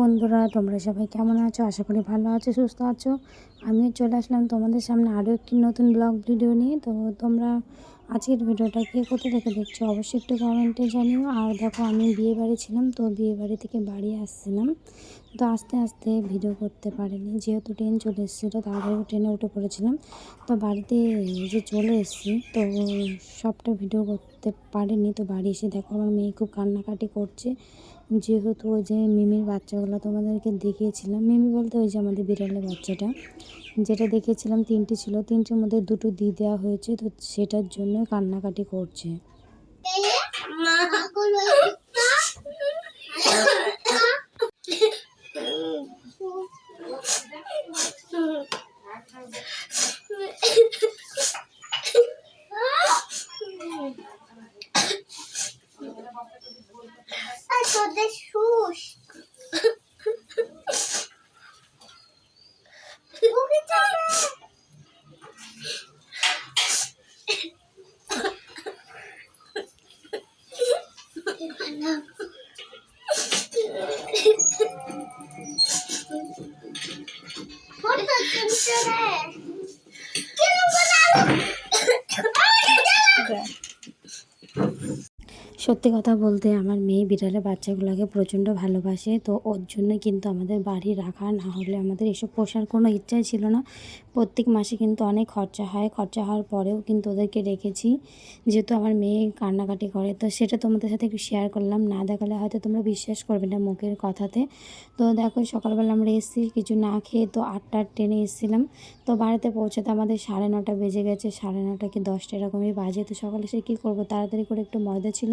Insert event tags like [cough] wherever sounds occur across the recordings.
বন্ধুরা, তোমরা সবাই কেমন আছো? আশা করি ভালো আছো, সুস্থ আছো। আমিও চলে আসলাম তোমাদের সামনে আরও একটি নতুন ব্লগ ভিডিও নিয়ে। তো তোমরা আজকের ভিডিওটা কে কোথা থেকে দেখছ অবশ্যই একটু কমেন্টে জানিও। আর দেখো, আমি বিয়ে বাড়ি ছিলাম, তো বিয়ে বাড়ি থেকে বাড়ি আসছিলাম। তো আস্তে আস্তে ভিডিও করতে পারিনি। যেহেতু ট্রেন চলে এসেছিল তারপরে ট্রেনে উঠে পড়েছিলাম। তো বাড়িতে যে চলে এসেছি, তো সবটা ভিডিও করতে পারিনি। তো বাড়ি এসে দেখো, আমার মেয়ে খুব কান্নাকাটি করছে। যেহেতু ওই যে মিমির বাচ্চাগুলো তোমাদেরকে দেখিয়েছিলাম, মিমি বলতে ওই যে আমাদের বিড়ালের বাচ্চাটা, যেটা দেখেছিলাম তিনটি ছিল, তিনটির মধ্যে দুটো দিয়ে দেওয়া হয়েছে, তো সেটার জন্য কান্নাকাটি করছে। [laughs] annem. Burada kimse ne? সত্যি কথা বলতে আমার মেয়ে বিড়ালের বাচ্চাগুলোকে প্রচণ্ড ভালোবাসে, তো ওর জন্য কিন্তু আমাদের বাড়ি রাখা না হলে আমাদের এসব পোষার কোনো ইচ্ছাই ছিল না। প্রত্যেক মাসে কিন্তু অনেক খরচা হয়, খরচা হওয়ার পরেও কিন্তু ওদেরকে রেখেছি। যেহেতু আমার মেয়ে কান্নাকাটি করে, তো সেটা তোমাদের সাথে একটু শেয়ার করলাম। না দেখালে হয়তো তোমরা বিশ্বাস করবে না মুখের কথাতে। তো দেখো, সকালবেলা আমরা এসেছি, কিছু না খেয়ে তো আটটার ট্রেনে এসেছিলাম। তো বাড়িতে পৌঁছাতে আমাদের সাড়ে নটা বেজে গেছে, সাড়ে নটা কি দশটা এরকমই বাজে। তো সকালে সে কী করব? তাড়াতাড়ি করে একটু ময়দা ছিল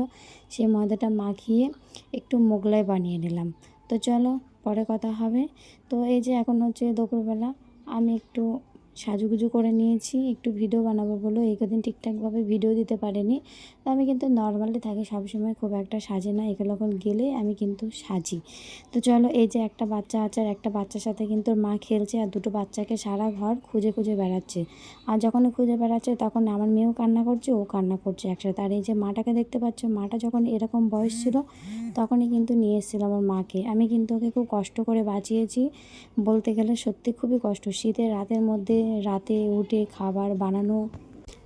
সেই ময়দাটা মাখিয়ে একটু মোগলাই বানিয়ে নিলাম। তো চলো, পরে কথা হবে। তো এই যে এখন হচ্ছে দুপুরবেলা, আমি একটু সাজুগুজু করে নিয়েছি, একটু ভিডিও বানাবো বলো। এই কদিন ঠিকঠাকভাবে ভিডিও দিতে পারিনি। তো আমি কিন্তু নর্মালি থাকি, সবসময় খুব একটা সাজে না। এগুলো গেলে আমি কিন্তু সাজি। তো চলো, এই যে একটা বাচ্চা আছে আর একটা বাচ্চার সাথে কিন্তু মা খেলছে আর দুটো বাচ্চাকে সারা ঘর খুঁজে খুঁজে বেড়াচ্ছে। আর যখন খুঁজে বেড়াচ্ছে তখন আমার মেয়েও কান্না করছে, ও কান্না করছে একসাথে। আর এই যে মাটাকে দেখতে পাচ্ছ, মাটা যখন এরকম বয়স ছিল তখনই কিন্তু নিয়ে এসেছিলাম আমার মাকে। আমি কিন্তু ওকে খুব কষ্ট করে বাঁচিয়েছি। বলতে গেলে সত্যি খুবই কষ্ট। শীতের রাতের মধ্যে রাতে উঠে খাবার বানানো।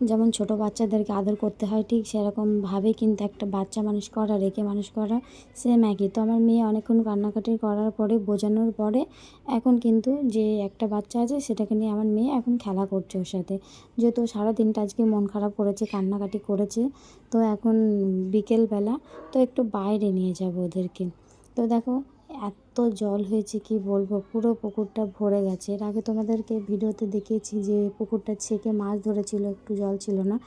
যেমন ছোট বাচ্চাদেরকে আদর করতে হয়, ঠিক সেরকমভাবে কিন্তু একটা বাচ্চা মানুষ করা, রেখে মানুষ করা সেম একই। তো আমার মেয়ে অনেকক্ষণ কান্নাকাটি করার পরে, বোঝানোর পরে এখন কিন্তু যে একটা বাচ্চা আছে, সেটাকে নিয়ে আমার মেয়ে এখন খেলা করছে ওর সাথে। যেহেতু ও সারা দিনটা আজকে মন খারাপ করেছে, কান্নাকাটি করেছে, তো এখন বিকেলবেলা তো একটু বাইরে নিয়ে যাব ওদেরকে। তো দেখো এত জল হয়েছে, কি বলব? পুরো পুকুরটা ভরে গেছে। এর আগে তোমাদেরকে ভিডিওতে দেখিয়েছি যে পুকুরটা ছেঁকে মাছ ধরেছিল, একটু জল ছিল না।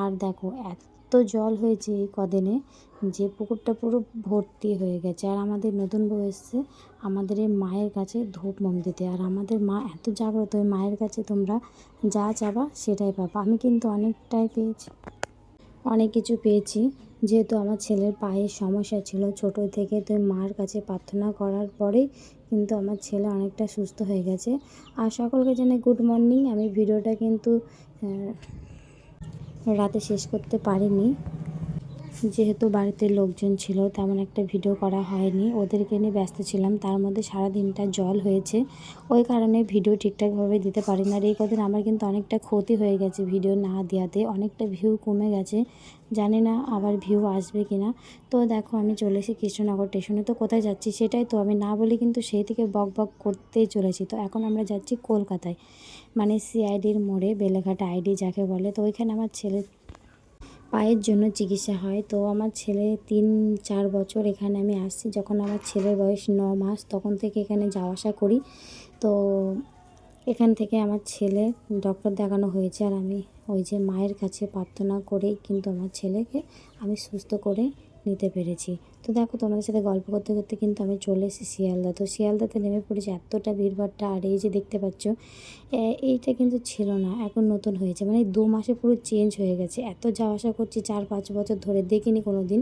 আর দেখো, এত জল হয়েছে এই কদিনে যে পুকুরটা পুরো ভর্তি হয়ে গেছে। আর আমাদের নতুন বউ এসছে আমাদের এই মায়ের কাছে ধূপ মোম দিতে। আর আমাদের মা এত জাগ্রত, ওই মায়ের কাছে তোমরা যা চাবা সেটাই পাবা। আমি কিন্তু অনেকটাই পেয়েছি, অনেক কিছু পেয়েছি। যেহেতু আমার ছেলের পায়ের সমস্যা ছিল ছোট থেকে, তো মার কাছে প্রার্থনা করার পরেই কিন্তু আমার ছেলে অনেকটা সুস্থ হয়ে গেছে। আর সকলকে জানাই গুড মর্নিং আমি ভিডিওটা কিন্তু রাতে শেষ করতে পারিনি। যেহেতু বাড়িতে লোকজন ছিল, তেমন একটা ভিডিও করা হয়নি। ওদেরকে নিয়ে ব্যস্ত ছিলাম। তার মধ্যে সারা দিনটা জল হয়েছে। ওই কারণে ভিডিও ঠিকঠাকভাবে দিতে পারি না আর এই কদিন আমার কিন্তু অনেকটা ক্ষতি হয়ে গেছে ভিডিও না দেওয়াতে অনেকটা ভিউ কমে গেছে। জানি না আবার ভিউ আসবে কি না তো দেখো, আমি চলে এসেছি কৃষ্ণনগর স্টেশনে তো কোথায় যাচ্ছি সেটাই তো আমি না বলে কিন্তু সেই থেকে বক বক করতেই চলেছি। তো এখন আমরা যাচ্ছি কলকাতায়। মানে সিআইডির মোড়ে, বেলেঘাট আইডি যাকে বলে। তো ওইখানে আমার ছেলে পায়ের জন্য চিকিৎসা হয়। তো আমার ছেলে তিন, চার বছর এখানে আমি আসছি। যখন আমার ছেলের বয়স ন মাস, তখন থেকে এখানে যাওয়া আসা করি। তো এখান থেকে আমার ছেলে ডক্টর দেখানো হয়েছে আর আমি ওই যে মায়ের কাছে প্রার্থনা করেই কিন্তু আমার ছেলেকে আমি সুস্থ করে নিতে পেরেছি। তো দেখো, তোমাদের সাথে গল্প করতে করতে কিন্তু আমি চলে এসেছি শিয়ালদা। তো শিয়ালদাতে নেমে পড়েছি এতটা ভিড়ভাড়টা, আর এই যে দেখতে পাচ্ছ এইটা কিন্তু ছিল না, এখন নতুন হয়েছে। মানে দু মাসে পুরো চেঞ্জ হয়ে গেছে। এত যাওয়া আসা করছি চার পাঁচ বছর ধরে, দেখিনি কোনো দিন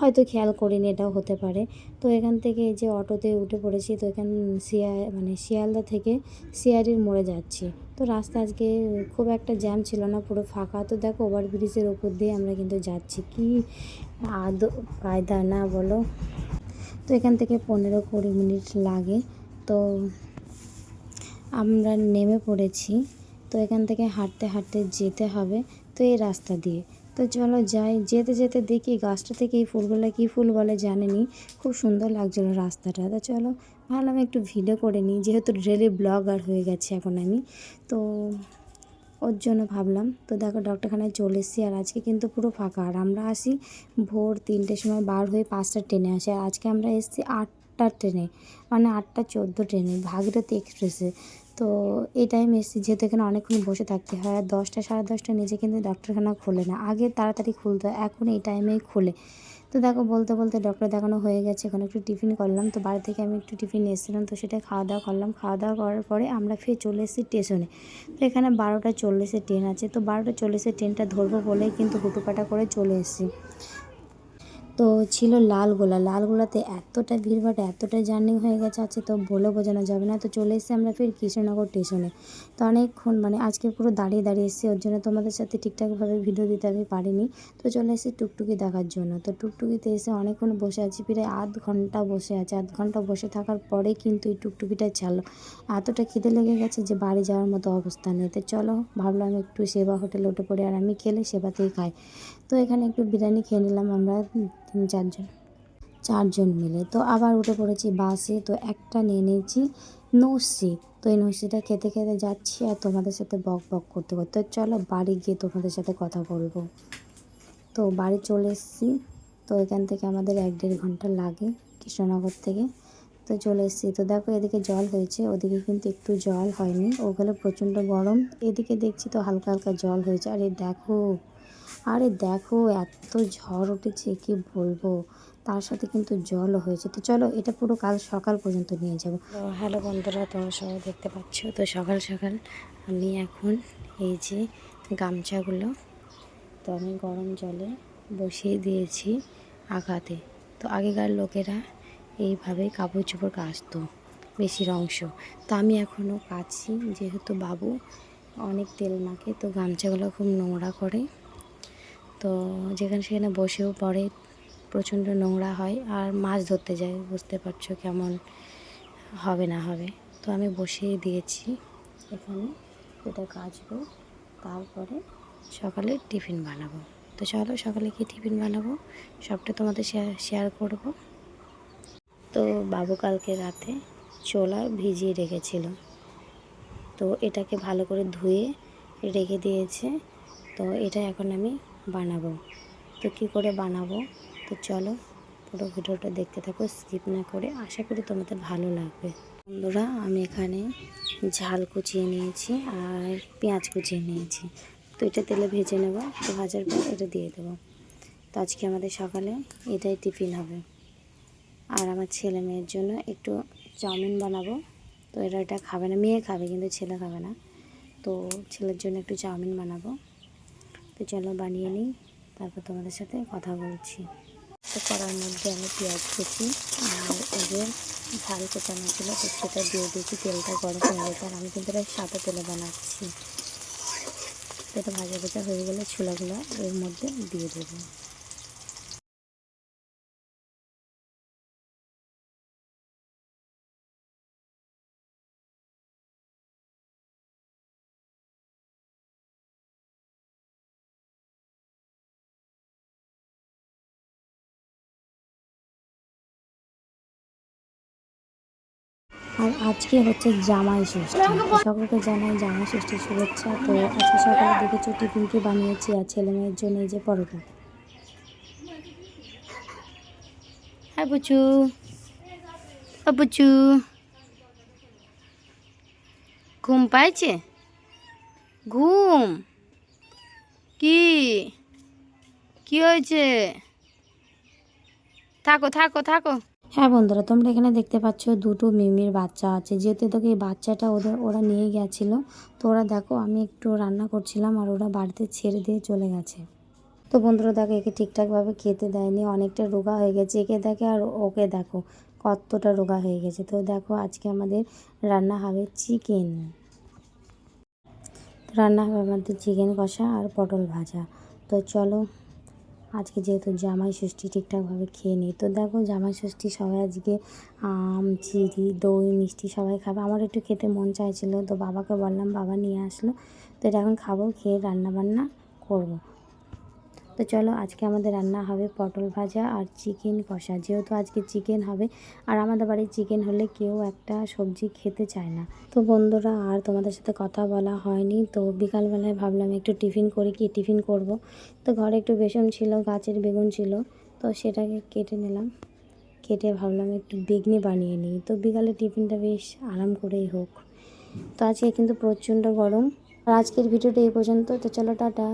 হয়তো খেয়াল করিনি, এটাও হতে পারে। তো এখান থেকে এই যে অটোতে উঠে পড়েছি, তো এখান শিয়া মানে শিয়ালদা থেকে সিয়ারির মোড়ে যাচ্ছি। তো রাস্তা আজকে খুব একটা জ্যাম ছিল না, পুরো ফাঁকা। তো দেখো ওভারব্রিজের ওপর দিয়ে আমরা কিন্তু যাচ্ছি। কি আদ কায়দা না বলো। তো এখান থেকে পনেরো কুড়ি মিনিট লাগে। তো আমরা নেমে পড়েছি। তো এখান থেকে হাঁটতে হাঁটতে যেতে হবে। তো এই রাস্তা দিয়ে। তো চলো যাই। যেতে যেতে দেখি গাছটা থেকে এই ফুলগুলো কী ফুল বলে জানেনি। খুব সুন্দর লাগছিল রাস্তাটা। তো চলো, ভাবলাম একটু ভিডিও করে নিই। যেহেতু ডেলি ব্লগার হয়ে গেছে এখন আমি। তো ওর জন্য ভাবলাম, তো দেখো ডক্টরখানায় চলে এসেছি আর আজকে কিন্তু পুরো ফাঁকা। আর আমরা আসি ভোর তিনটের সময়, বার হয়ে পাঁচটার ট্রেনে আসি। আর আজকে আমরা এসেছি আটটার ট্রেনে মানে আটটা চোদ্দ ট্রেনে, ভাগীরথী এক্সপ্রেসে। তো এই টাইম এসেছি যেহেতু এখানে অনেকক্ষণ বসে থাকতে হয় আর দশটা, সাড়ে দশটা নিচে কিন্তু ডক্টরখানা খোলে না। আগে তাড়াতাড়ি খুলতো, এখন এই টাইমেই খোলে। তো দেখো, বলতে বলতে ডক্টর দেখানো হয়ে গেছে, এখন একটু টিফিন করলাম। তো বাড়ি থেকে আমি একটু টিফিন এসেছিলাম তো সেটা খাওয়া দাওয়া করলাম। খাওয়া দাওয়া করার পরে আমরা ফের চলে এসেছি স্টেশনে তো এখানে বারোটা চল্লিশে ট্রেন আছে। তো বারোটা চল্লিশে ট্রেনটা ধরবো বলেই কিন্তু হুটুপাটা করে চলে এসেছি। তো ছিল লালগোলা। লালগোলাতে এতটা ভিড়ভাড়, এতটা জার্নি হয়ে গেছে আছে তো বলে বোঝানো যাবে না। তো চলে এসেছি আমরা ফির কৃষ্ণনগর স্টেশনে। তো অনেকক্ষণ মানে আজকে পুরো দাঁড়িয়ে দাঁড়িয়ে এসেছি, ওর জন্য তোমাদের সাথে ঠিকঠাকভাবে ভিডিও দিতে আমি পারিনি। তো চলে এসেছি টুকটুকি দেখার জন্য। তো টুকটুকিতে এসে অনেকক্ষণ বসে আছি, প্রায় আধ ঘণ্টা বসে আছে। আধ ঘণ্টা বসে থাকার পরে কিন্তু এই টুকটুকিটা ছাড়লো। এতটা খিদে লেগে গেছে যে বাড়ি যাওয়ার মতো অবস্থা নেই। তো চলো, ভাবলাম একটু সেবা হোটেলে উঠে পড়ে, আর আমি খেলে সেবাতেই খাই। তো এখানে একটু বিরিয়ানি খেয়ে নিলাম আমরা। চারজন চারজন মিলে। তো আবার উঠে পড়েছি বাসে, তো একটা নিয়ে নিয়েছি নস্যি। তো এই নস্যিটা খেতে খেতে যাচ্ছি আর তোমাদের সাথে বক বক করতে করতে। চলো বাড়ি গিয়ে তোমাদের সাথে কথা বলব। তো বাড়ি চলে এসেছি। তো এখান থেকে আমাদের এক দেড় ঘণ্টা লাগে কৃষ্ণনগর থেকে। তো চলে এসেছি। তো দেখো এদিকে জল হয়েছে, ওদিকে কিন্তু একটু জল হয়নি। ওগুলো প্রচণ্ড গরম। এদিকে দেখছি তো হালকা হালকা জল হয়েছে। আরে দেখো আরে দেখো, এত ঝড় উঠেছে, কি বলব? তার সাথে কিন্তু জলও হয়েছে। তো চলো, এটা পুরো কাল সকাল পর্যন্ত নিয়ে যাব। হ্যালো বন্ধুরা, তোমরা সবাই দেখতে পাচ্ছ? তো সকাল সকাল আমি এখন এই যে গামছাগুলো, তো আমি গরম জলে বসিয়ে দিয়েছি আঘাতে। তো আগেকার লোকেরা এইভাবে কাপড় চোপড় কাচতো বেশির অংশ তো আমি এখনও কাচি যেহেতু বাবু অনেক তেল মাখে, তো গামছাগুলো খুব নোংরা করে তো যেখানে সেখানে বসেও পড়ে প্রচণ্ড নোংরা হয় আর মাছ ধরতে যায়, বুঝতে পারছ কেমন হবে না হবে। তো আমি বসিয়ে দিয়েছি এখানে এটা কাচবো, তারপরে সকালে টিফিন বানাবো। তো চলো সকালে কি টিফিন বানাবো সবটা তোমাদের শেয়ার করব। তো বাবু কালকে রাতে চোলা ভিজিয়ে রেখেছিল। তো এটাকে ভালো করে ধুয়ে রেখে দিয়েছে। তো এটা এখন আমি বানাবো। তো কী করে বানাবো? তো চলো পুরো ভিডিওটা দেখতে থাকো স্কিপ না করে। আশা করি তোমাদের ভালো লাগবে। বন্ধুরা, আমি এখানে ঝাল কুচিয়ে নিয়েছি আর পেঁয়াজ কুচিয়ে নিয়েছি। তো এটা তেলে ভেজে নেব তো ভাজার পর এটা দিয়ে দেবো। তো আজকে আমাদের সকালে এটাই টিফিন হবে। আর আমার ছেলে মেয়ের জন্য একটু চাউমিন বানাবো। তো এরা এটা খাবে না, মেয়ে খাবে কিন্তু ছেলে খাবে না। তো ছেলের জন্য একটু চাউমিন বানাবো। তো চলো বানিয়ে নিই, তারপর তোমাদের সাথে কথা বলছি। তো করার মধ্যে আমি পেঁয়াজ কেছি আর ওদের ঝাল কোচানো ছিল, তো সেটা দিয়ে দিয়েছি। তেলটা গরম হয়ে গেছে আর আমি কিন্তু এটা সাদা তেলে বানাচ্ছি। এটা ভাজা ভাজা হয়ে গেলে ছোলাগুলো এর মধ্যে দিয়ে দেবো। আর আজকে হচ্ছে জামাই ষষ্ঠী। সকলকে জানাই জামাই ষষ্ঠীর শুভেচ্ছা। তো আজকে সকালে দেখেছ টিফিনকে বানিয়েছি আর ছেলে মেয়ের জন্য এই যে পরোটা। হ্যাঁ ঘুম পাইছে? ঘুম? কি? কি হয়েছে? থাকো থাকো থাকো। হ্যাঁ বন্ধুরা, তোমরা এখানে দেখতে পাচ্ছ দুটো মিমির বাচ্চা আছে। যেহেতু তোকে এই বাচ্চাটা ওদের, ওরা নিয়ে গেছিল, তো ওরা দেখো আমি একটু রান্না করছিলাম আর ওরা বাড়িতে ছেড়ে দিয়ে চলে গেছে। তো বন্ধুরা দেখো, একে ঠিকঠাকভাবে খেতে দেয়নি, অনেকটা রোগা হয়ে গেছে। একে দেখে আর ওকে দেখো, কতটা রোগা হয়ে গেছে। তো দেখো আজকে আমাদের রান্না হবে চিকেন। রান্না হবে আমাদের চিকেন কষা আর পটল ভাজা। তো চলো আজকে যেহেতু জামাই ষষ্ঠী ঠিকঠাকভাবে খেয়ে নিই, তো দেখো জামাই ষষ্ঠী সবাই আজকে আম, চিড়ি, দই, মিষ্টি সবাই খাবে। আমার একটু খেতে মন চাইছিলো, তো বাবাকে বললাম, বাবা নিয়ে আসলো, তো এটা এখন খাব, খেয়ে রান্না বান্না করব। তো চলো আজকে আমাদের রান্না হবে পটল ভাজা আর চিকেন কষা। যেহেতু আজকে চিকেন হবে, আর আমাদের বাড়ির চিকেন হলে কেউ একটা সবজি খেতে চায় না। তো বন্ধুরা, আর তোমাদের সাথে কথা বলা হয়নি, তো বিকালবেলায় ভাবলাম একটু টিফিন করি কি? টিফিন করব। তো ঘরে একটু বেসন ছিল, গাছের বেগুন ছিল, তো সেটাকে কেটে নিলাম। কেটে ভাবলাম একটু বেগনি বানিয়ে নিই। তো বিকালে টিফিনটা বেশ আরাম করেই হোক। তো আজকে কিন্তু প্রচণ্ড গরম। আর আজকের ভিডিওটা এই পর্যন্ত। তো চলো, টাটা।